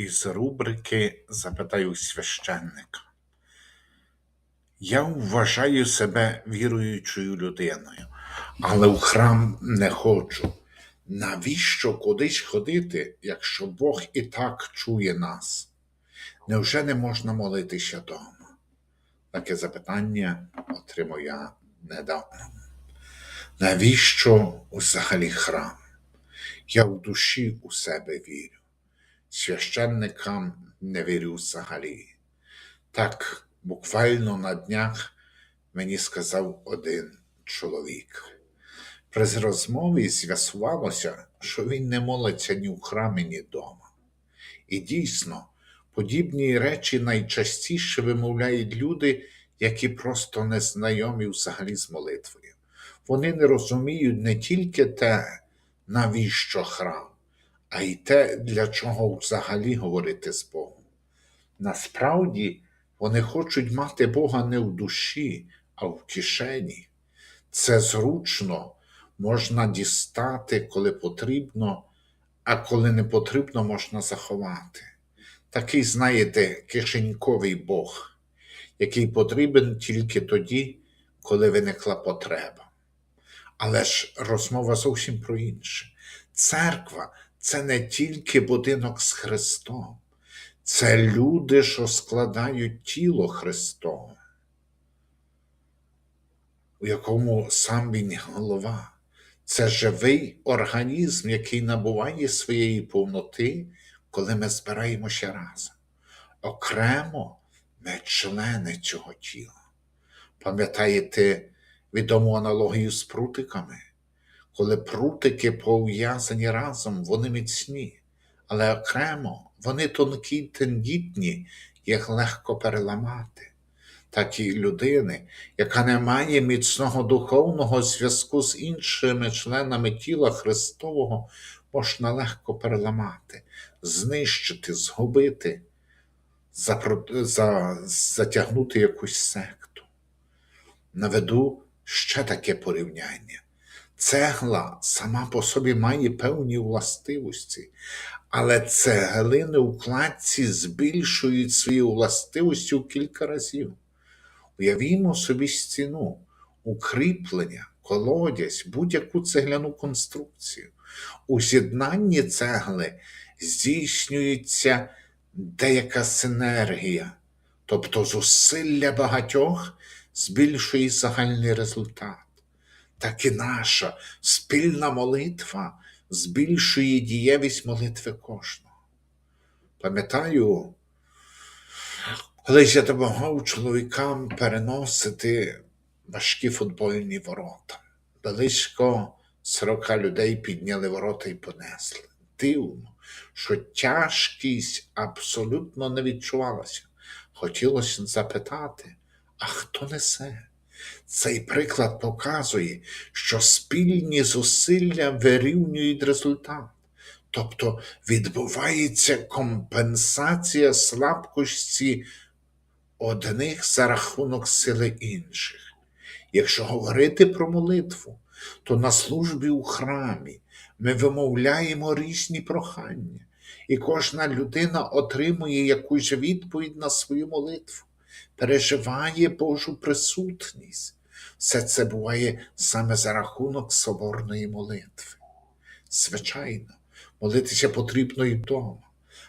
із рубрики Запитаю священника. Я вважаю себе віруючою людиною, але в храм не ходжу. Навіщо кудись ходити, якщо Бог і так чує нас? Невже не можна молитися вдома? Таке запитання отримав я недавно. Навіщо взагалі храм? Я в душі у себе вірю. Священникам не вірю взагалі. Так буквально на днях мені сказав один чоловік. При розмові з'ясувалося, що він не молиться ні в храмі, ні вдома. І дійсно, подібні речі найчастіше вимовляють люди, які просто не знайомі взагалі з молитвою. Вони не розуміють не тільки те, навіщо храм, а й те, для чого взагалі говорити з Богом. Насправді, вони хочуть мати Бога не в душі, а в кишені. Це зручно можна дістати, коли потрібно, а коли не потрібно, можна заховати. Такий, знаєте, кишеньковий Бог, який потрібен тільки тоді, коли виникла потреба. Але ж розмова зовсім про інше. Церква це не тільки будинок з Христом, це люди, що складають тіло Христове, у якому сам Він голова. Це живий організм, який набуває своєї повноти, коли ми збираємося разом. Окремо ми члени цього тіла. Пам'ятаєте відому аналогію з прутиками? Коли прутики пов'язані разом, вони міцні, але окремо вони тонкі й тендітні, їх легко переламати. Так і людини, яка не має міцного духовного зв'язку з іншими членами тіла Христового, можна легко переламати, знищити, згубити, затягнути якусь секту. Наведу ще таке порівняння. Цегла сама по собі має певні властивості, але цеглини у кладці збільшують свої властивості у кілька разів. Уявімо собі стіну, укріплення, колодязь, будь-яку цегляну конструкцію. У з'єднанні цегли здійснюється деяка синергія, тобто зусилля багатьох збільшує загальний результат. Так і наша спільна молитва збільшує дієвість молитви кожного. Пам'ятаю, колись я допомагав чоловікам переносити важкі футбольні ворота. Близько 40 людей підняли ворота і понесли. Дивно, що тяжкість абсолютно не відчувалася. Хотілося запитати, а хто несе? Цей приклад показує, що спільні зусилля вирівнюють результат. Тобто відбувається компенсація слабкості одних за рахунок сили інших. Якщо говорити про молитву, то на службі у храмі ми вимовляємо різні прохання, і кожна людина отримує якусь відповідь на свою молитву, переживає Божу присутність. Все це буває саме за рахунок соборної молитви. Звичайно, молитися потрібно і вдома.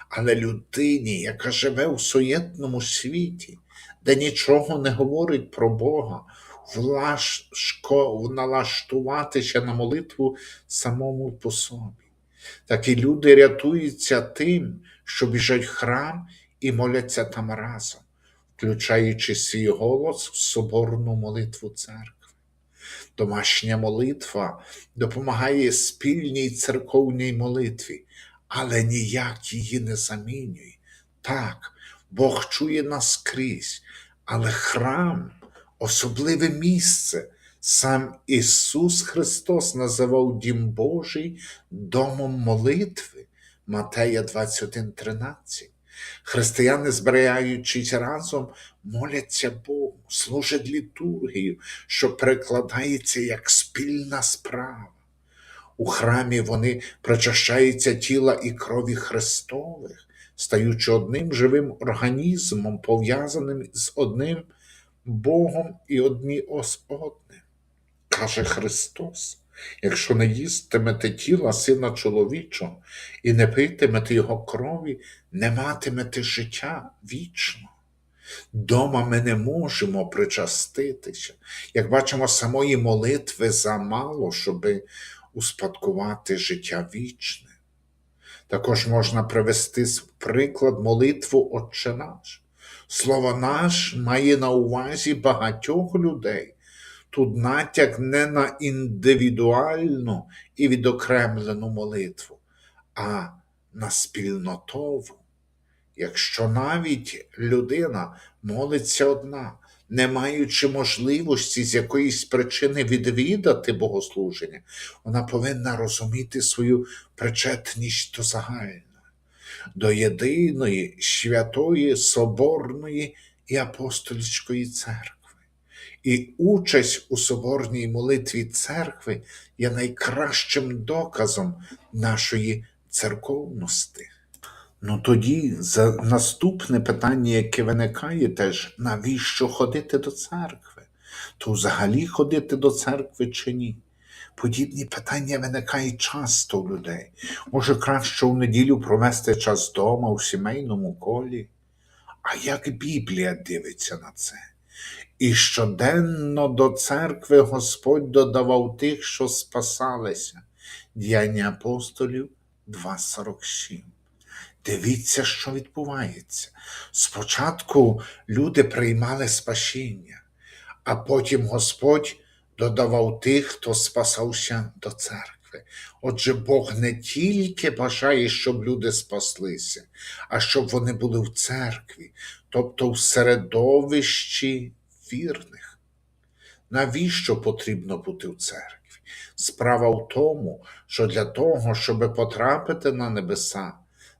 Але людині, яка живе у суєтному світі, де нічого не говорить про Бога, важко налаштуватися на молитву самому по собі. Такі люди рятуються тим, що біжать в храм і моляться там разом, включаючи свій голос в соборну молитву церкви. Домашня молитва допомагає спільній церковній молитві, але ніяк її не замінює. Так, Бог чує нас скрізь, але храм особливе місце. Сам Ісус Христос називав Дім Божий домом молитви Матея 21:13. Християни, збираючись разом, моляться Богу, служать літургію, що перекладається як спільна справа. У храмі вони причащаються тіла і крові Христових, стаючи одним живим організмом, пов'язаним з одним Богом і одні з одним. Каже Христос, якщо не їстимете тіла Сина чоловічого і не питимете Його крові, не матимете життя вічно. Дома ми не можемо причаститися. Як бачимо, самої молитви замало, щоб успадкувати життя вічне. Також можна привести приклад молитву Отче наш. Слово наш має на увазі багатьох людей. Тут натяк не на індивідуальну і відокремлену молитву, а на спільнотову. Якщо навіть людина молиться одна, не маючи можливості з якоїсь причини відвідати богослуження, вона повинна розуміти свою причетність до загального, до єдиної святої, соборної і апостольської церкви. І участь у соборній молитві церкви є найкращим доказом нашої церковності. Ну тоді за наступне питання, яке виникає теж, навіщо ходити до церкви? То взагалі ходити до церкви чи ні? Подібні питання виникають часто у людей. Може, краще у неділю провести час вдома у сімейному колі? А як Біблія дивиться на це? І щоденно до церкви Господь додавав тих, що спасалися. Діяння апостолів 2.47. Дивіться, що відбувається. Спочатку люди приймали спасіння, а потім Господь додавав тих, хто спасався до церкви. Отже, Бог не тільки бажає, щоб люди спаслися, а щоб вони були в церкві, тобто в середовищі вірних. Навіщо потрібно бути в церкві? Справа в тому, що для того, щоб потрапити на небеса,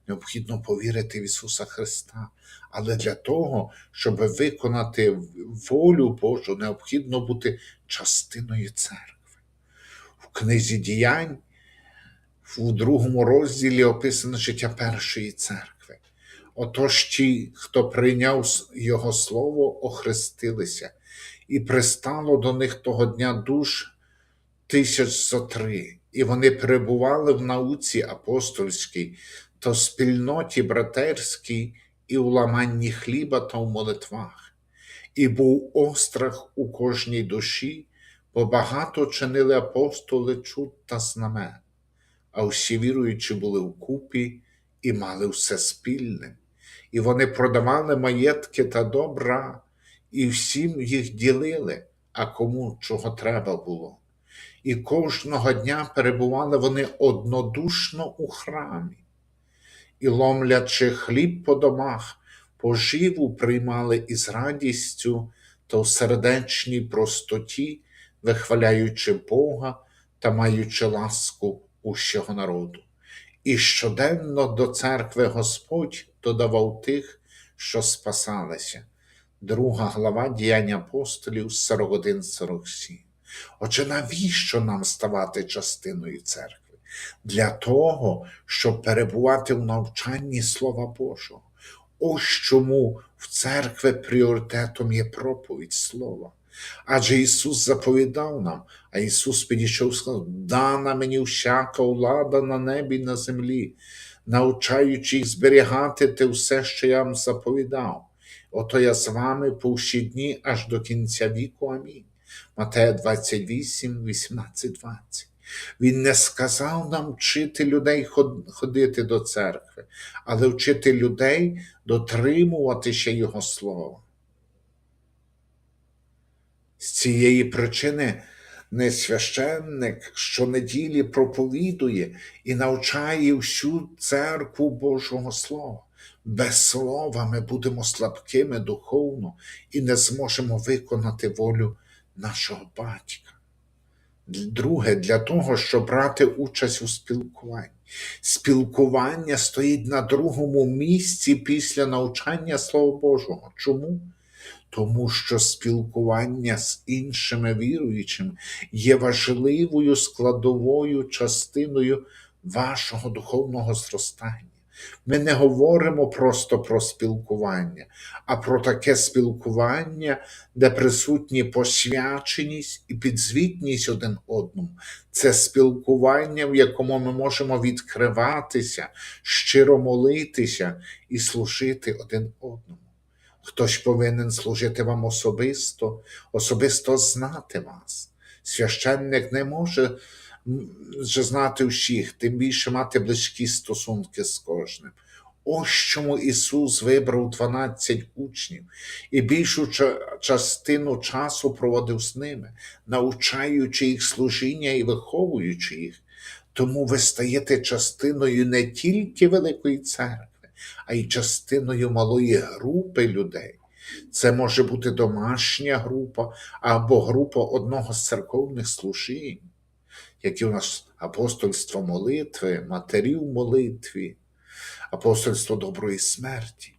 необхідно повірити в Ісуса Христа. Але для того, щоб виконати волю Божу, необхідно бути частиною церкви. В книзі діянь у другому розділі описано життя першої церкви. Отож ті, хто прийняв Його слово, охрестилися, і пристало до них того дня душ тисяч зо три, і вони перебували в науці апостольській та в спільноті братерській і у ламанні хліба та в молитвах. І був острах у кожній душі, бо багато чинили апостоли чуд та знамен, а всі віруючі були вкупі і мали все спільне. І вони продавали маєтки та добра, і всім їх ділили, а кому чого треба було. І кожного дня перебували вони однодушно у храмі, і, ломлячи хліб по домах, поживу приймали із радістю та в сердечній простоті, вихваляючи Бога та маючи ласку усього народу. І щоденно до церкви Господь додавав тих, що спасалися. Друга глава діяння апостолів 41-47. Отже, навіщо нам ставати частиною церкви? Для того, щоб перебувати в навчанні Слова Божого. Ось чому в церкві пріоритетом є проповідь Слова. Адже Ісус заповідав нам, а Ісус підійшов і сказав: дана мені всяка влада на небі і на землі, навчаючи їх зберігати те все, що я вам заповідав. Ото я з вами по всі дні аж до кінця віку. Амінь. Матея 28, 18, 20. Він не сказав нам вчити людей ходити до церкви, але вчити людей дотримуватися Його слова. З цієї причини не священник щонеділі проповідує і навчає всю церкву Божого Слова. Без слова ми будемо слабкими духовно і не зможемо виконати волю нашого батька. Друге, для того, щоб брати участь у спілкуванні. Спілкування стоїть на другому місці після навчання Слова Божого. Чому? Тому що спілкування з іншими віруючими є важливою складовою частиною вашого духовного зростання. Ми не говоримо просто про спілкування, а про таке спілкування, де присутні посвяченість і підзвітність один одному. Це спілкування, в якому ми можемо відкриватися, щиро молитися і служити один одному. Хтось повинен служити вам особисто, особисто знати вас. Священник не може знати всіх, тим більше мати близькі стосунки з кожним. Ось чому Ісус вибрав 12 учнів і більшу частину часу проводив з ними, навчаючи їх служіння і виховуючи їх. Тому ви стаєте частиною не тільки Великої церкви, а й частиною малої групи людей. Це може бути домашня група або група одного з церковних служінь, які у нас апостольство молитви, матері в молитві, апостольство доброї смерті.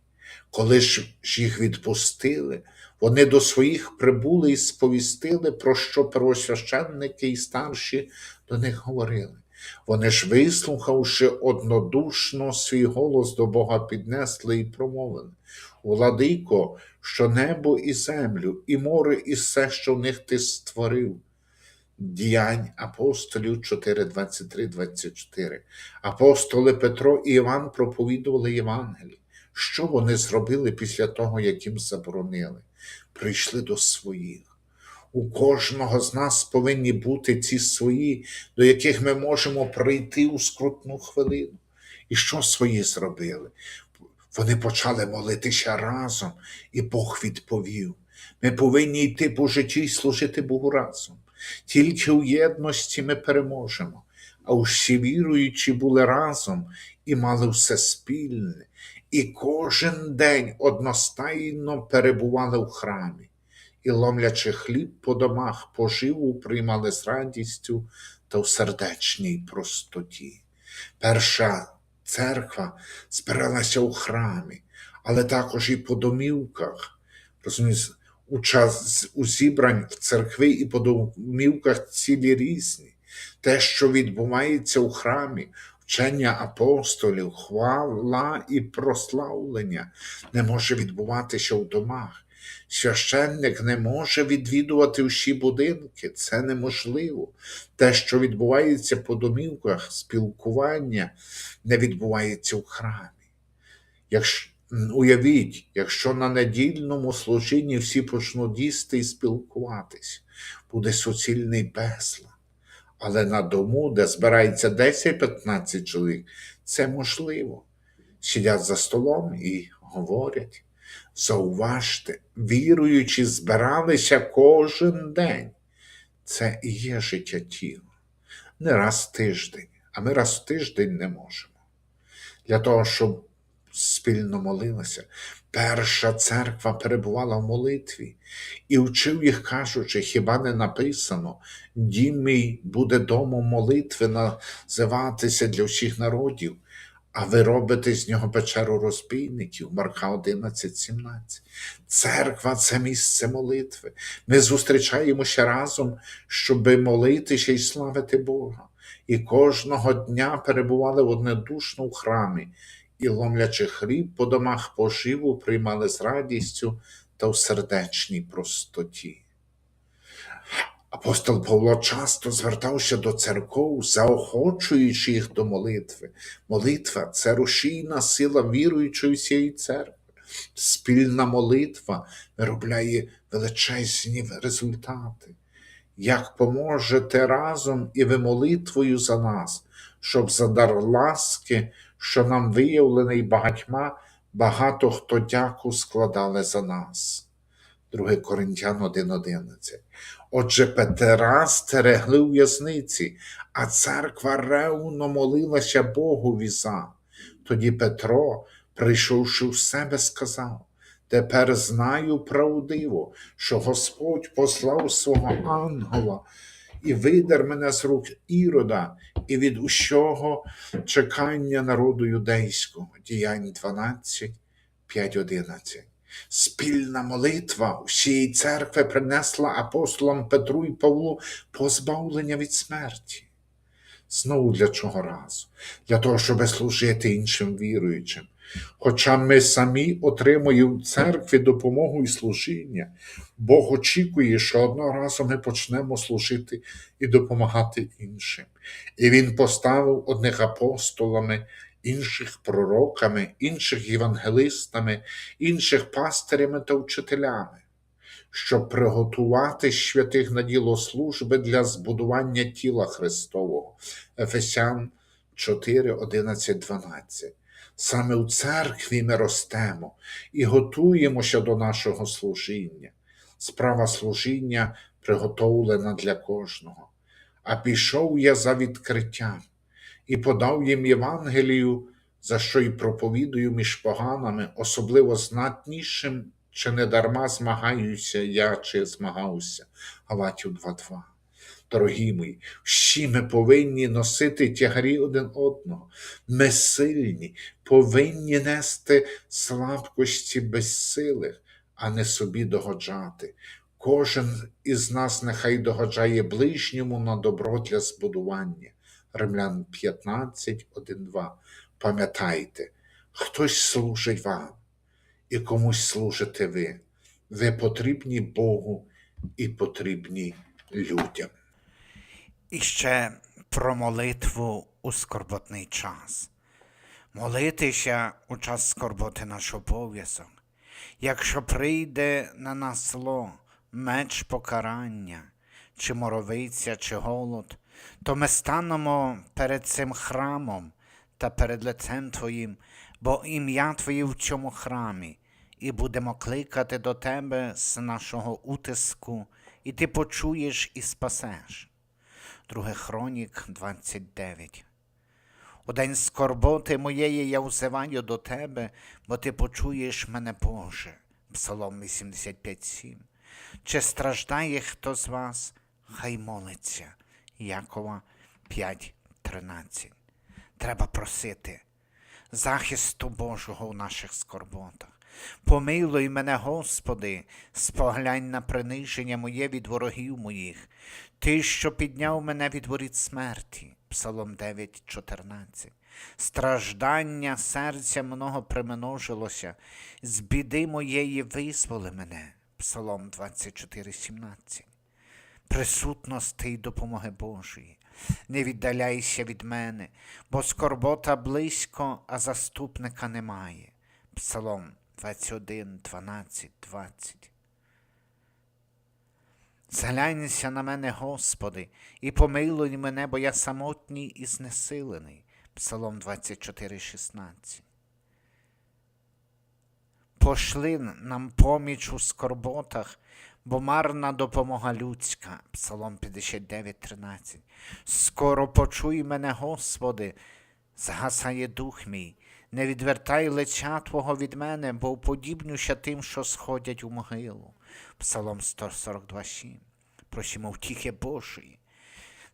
Коли ж їх відпустили, вони до своїх прибули і сповістили, про що первосвященники і старші до них говорили. Вони ж, вислухавши однодушно свій голос до Бога, піднесли і промовили: Владико, що небо і землю, і море, і все, що в них ти створив. Діянь апостолів 4, 23, 24. Апостоли Петро і Іван проповідували Євангеліє. Що вони зробили після того, як їм заборонили? Прийшли до своїх. У кожного з нас повинні бути ці свої, до яких ми можемо прийти у скрутну хвилину. І що свої зробили? Вони почали молитися разом, і Бог відповів. Ми повинні йти по житті і служити Богу разом. Тільки у єдності ми переможемо. А усі віруючі були разом і мали все спільне, і кожен день одностайно перебували в храмі, і, ломлячи хліб по домах, поживу приймали з радістю та в сердечній простоті. Перша церква збиралася у храмі, але також і по домівках. Розумієте, у час у зібрань в церкви і по домівках цілі різні. Те, що відбувається у храмі, вчення апостолів, хвала і прославлення не може відбуватися в домах. Священник не може відвідувати всі будинки, це неможливо. Те, що відбувається по домівках, спілкування не відбувається в храмі. Якщо, уявіть, якщо на недільному служінні всі почнуть їсти і спілкуватись, буде суцільний безлад. Але на дому, де збирається 10-15 чоловік, це можливо. Сидять за столом і говорять. Зауважте, віруючі збиралися кожен день. Це і є життя тіла. Не раз в тиждень, а ми раз в тиждень не можемо. Для того, щоб спільно молилися, перша церква перебувала в молитві і вчив їх, кажучи, хіба не написано, дім мій буде домом молитви називатися для всіх народів, а ви робите з нього печеру розбійників, Марка 11, 17. Церква це місце молитви. Ми зустрічаємося разом, щоби молитися і славити Бога. І кожного дня перебували однодушно в храмі, і, ломлячи хліб по домах поживу, приймали з радістю та в сердечній простоті. Апостол Павло часто звертався до церков, заохочуючи їх до молитви. Молитва це рушійна сила віруючої всієї церкви. Спільна молитва виробляє величезні результати. Як поможете разом і ви молитвою за нас, щоб за дар ласки, що нам виявлений багатьма, багато хто дяку складали за нас. 2 Коринтян 1.11. Отже, Петра стерегли у в'язниці, а церква ревно молилася Богові за. Тоді Петро, прийшовши в себе, сказав: Тепер знаю правдиво, що Господь послав свого ангела і видер мене з рук Ірода і від усього чекання народу юдейського. Діянь 12, 5, 11. Спільна молитва всієї церкви принесла апостолам Петру і Павлу позбавлення від смерті. Знову для чого разу? Для того, щоб служити іншим віруючим. Хоча ми самі отримуємо в церкві допомогу і служіння, Бог очікує, що одного разу ми почнемо служити і допомагати іншим. І Він поставив одних апостолами, інших пророками, інших євангелистами, інших пастирями та вчителями, щоб приготувати святих на діло служби для збудування тіла Христового. Ефесян 4, 11, 12. Саме у церкві ми ростемо і готуємося до нашого служіння. Справа служіння приготовлена для кожного. А пішов я за відкриттям і подав їм Євангелію, за що й проповідую між поганами, особливо знатнішим, чи не дарма змагаюся я, чи змагався. Галатів 2.2. Дорогі мої, всі ми повинні носити тягарі один одного. Ми сильні, повинні нести слабкості безсилих, а не собі догоджати. Кожен із нас нехай догоджає ближньому на добро для збудування. Римлян 15, 1, 2. Пам'ятайте, хтось служить вам, і комусь служите ви. Ви потрібні Богу і потрібні людям. І ще про молитву у скорботний час. Молитися у час скорботи наш обов'язок. Якщо прийде на нас зло, меч покарання, чи моровиця, чи голод, то ми станемо перед цим храмом та перед лицем Твоїм, бо ім'я Твоє в цьому храмі, і будемо кликати до Тебе з нашого утиску, і Ти почуєш і спасеш. 2 Хронік 29. У день скорботи моєї я взиваю до тебе, бо ти почуєш мене, Боже. Псалом 85.7. Чи страждає хто з вас, хай молиться. Якова 5.13. Треба просити захисту Божого у наших скорботах. Помилуй мене, Господи, споглянь на приниження моє від ворогів моїх, Ти, що підняв мене від воріт смерті. Псалом 9, 14. Страждання серця много примножилося, з біди моєї визволи мене. Псалом 24, 17. Присутності й допомоги Божої. Не віддаляйся від мене, бо скорбота близько, а заступника немає. Псалом 21, 12, 20. Зглянься на мене, Господи, і помилуй мене, бо я самотній і знесилений. Псалом 24, 16. Пошли нам поміч у скорботах, бо марна допомога людська. Псалом 59, 13. Скоро почуй мене, Господи, згасає дух мій, не відвертай лиця Твого від мене, бо уподібнюся тим, що сходять у могилу. Псалом 142, 7. Просимо втіхи Божої.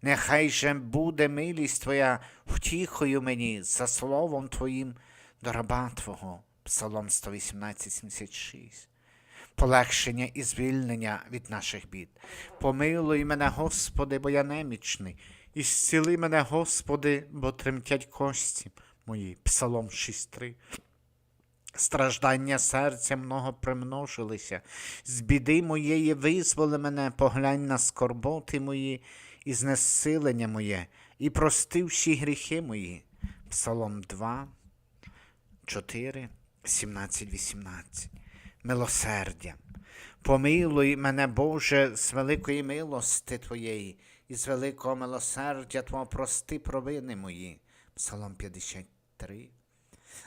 Нехай же буде милість Твоя втіхою мені за словом Твоїм до раба Твого. Псалом 118, 76. Полегшення і звільнення від наших бід. Помилуй мене, Господи, бо я немічний, і зціли мене, Господи, бо тремтять кості мої. Псалом 6.3. Страждання серця много примножилися, з біди моєї визволи мене, поглянь на скорботи мої і знесилення моє, і прости всі гріхи мої. Псалом 2, 4, 17, 18. Милосердя. Помилуй мене, Боже, з великої милости Твоєї, і з великого милосердя Твого прости провини мої. Псалом 53.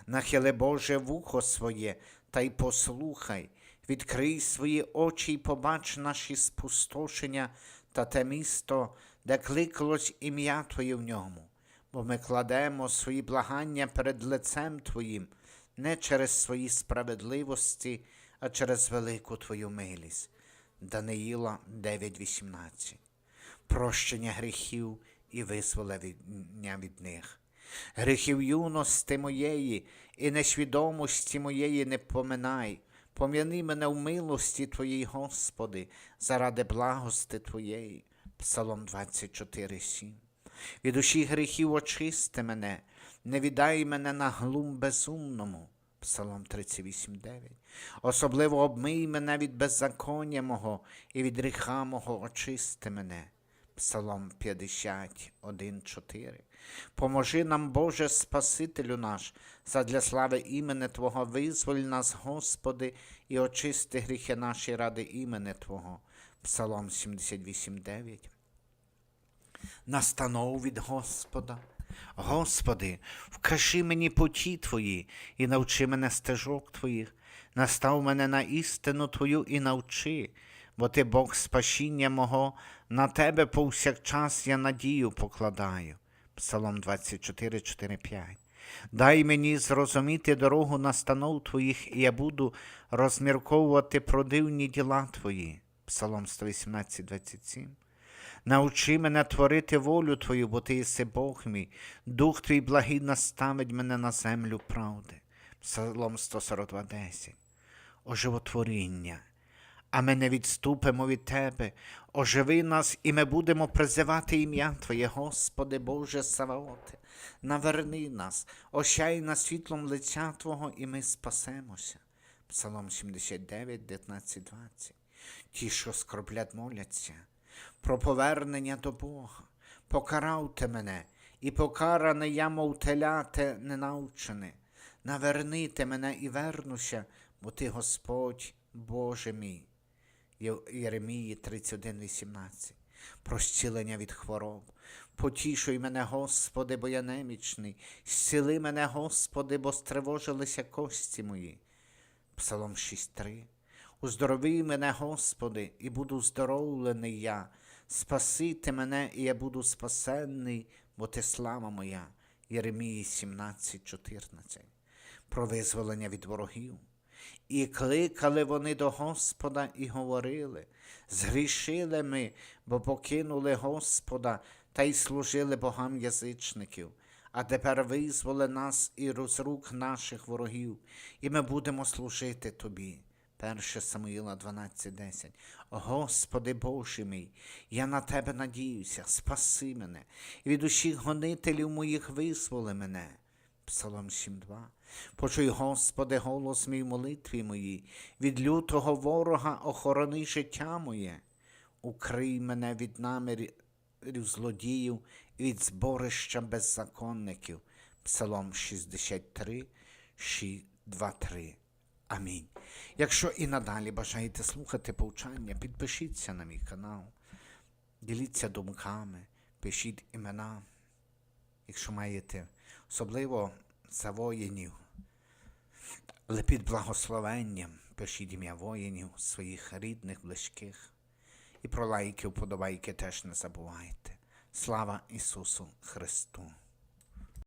Нахили Боже вухо своє, та й послухай, відкрий свої очі й побач наші спустошення та те місто, де кликалось ім'я Твоє в ньому, бо ми кладемо свої благання перед лицем Твоїм, не через свої справедливості, а через велику Твою милість. Даниїла 9.18. Прощення гріхів і визволення від них гріхів юності моєї і несвідомості моєї не поминай, Пом'яни мене в милості Твоїй, Господи, заради благости Твоєї. Псалом 24, 7. Від душі гріхів очисти мене, не віддай мене на глум безумному. Псалом 38, 9. Особливо обмий мене від беззаконня мого і від гріха мого очисти мене. Псалом 51, 4. Поможи нам, Боже Спасителю наш, задля слави імени Твого, визволь нас, Господи, і очисти гріхи наші ради імени Твого. Псалом 78, 9 настанов від Господа. Господи, вкажи мені путі Твої і навчи мене стежок Твоїх, настав мене на істину Твою і навчи, бо Ти Бог спасіння мого, на Тебе повсякчас я надію покладаю. Псалом 24, 4, 5. Дай мені зрозуміти дорогу настанов Твоїх, і я буду розмірковувати про дивні діла Твої. Псалом 118, 27. Научи мене творити волю Твою, бо Ти єси Бог мій, Дух Твій благий наставить мене на землю правди. Псалом 142, 10. Оживотворіння. А ми не відступимо від Тебе. Оживи нас, і ми будемо призивати ім'я Твоє, Господи Боже Саваоте. Наверни нас, ощай нас світлом лиця Твого, і ми спасемося. Псалом 79, 19, 20. Ті, що скорблять, моляться про повернення до Бога. Покаравте мене, і покаране я, мов теляте ненавчене. Наверните мене і вернуся, бо ти Господь, Боже мій. Єремії 31,18. Про зцілення від хвороб. Потішуй мене, Господи, бо я немічний. Зціли мене, Господи, бо стривожилися кості мої. Псалом 6.3. Уздоровий мене, Господи, і буду здоровлений я. Спасити мене, і я буду спасенний, бо ти слава моя. Єремії 17.14. Про визволення від ворогів. І кликали вони до Господа і говорили, згрішили ми, бо покинули Господа та й служили богам язичників. А тепер визволи нас і з рук наших ворогів, і ми будемо служити тобі. 1 Самуїла 12:10. Господи Боже мій, я на тебе надіюся, спаси мене, і від усіх гонителів моїх визволи мене. Псалом 7.2. Почуй, Господи, голос мій в молитві моїй, від лютого ворога охорони життя моє. Укрий мене від намірів злодіїв і від зборища беззаконників. Псалом 63, 6, 2, 3. Амінь. Якщо і надалі бажаєте слухати повчання, підпишіться на мій канал, діліться думками, пишіть імена, якщо маєте, особливо за воїнів. Але під благословенням пишіть ім'я воїнів, своїх рідних, близьких. І про лайки, вподобайки теж не забувайте. Слава Ісусу Христу!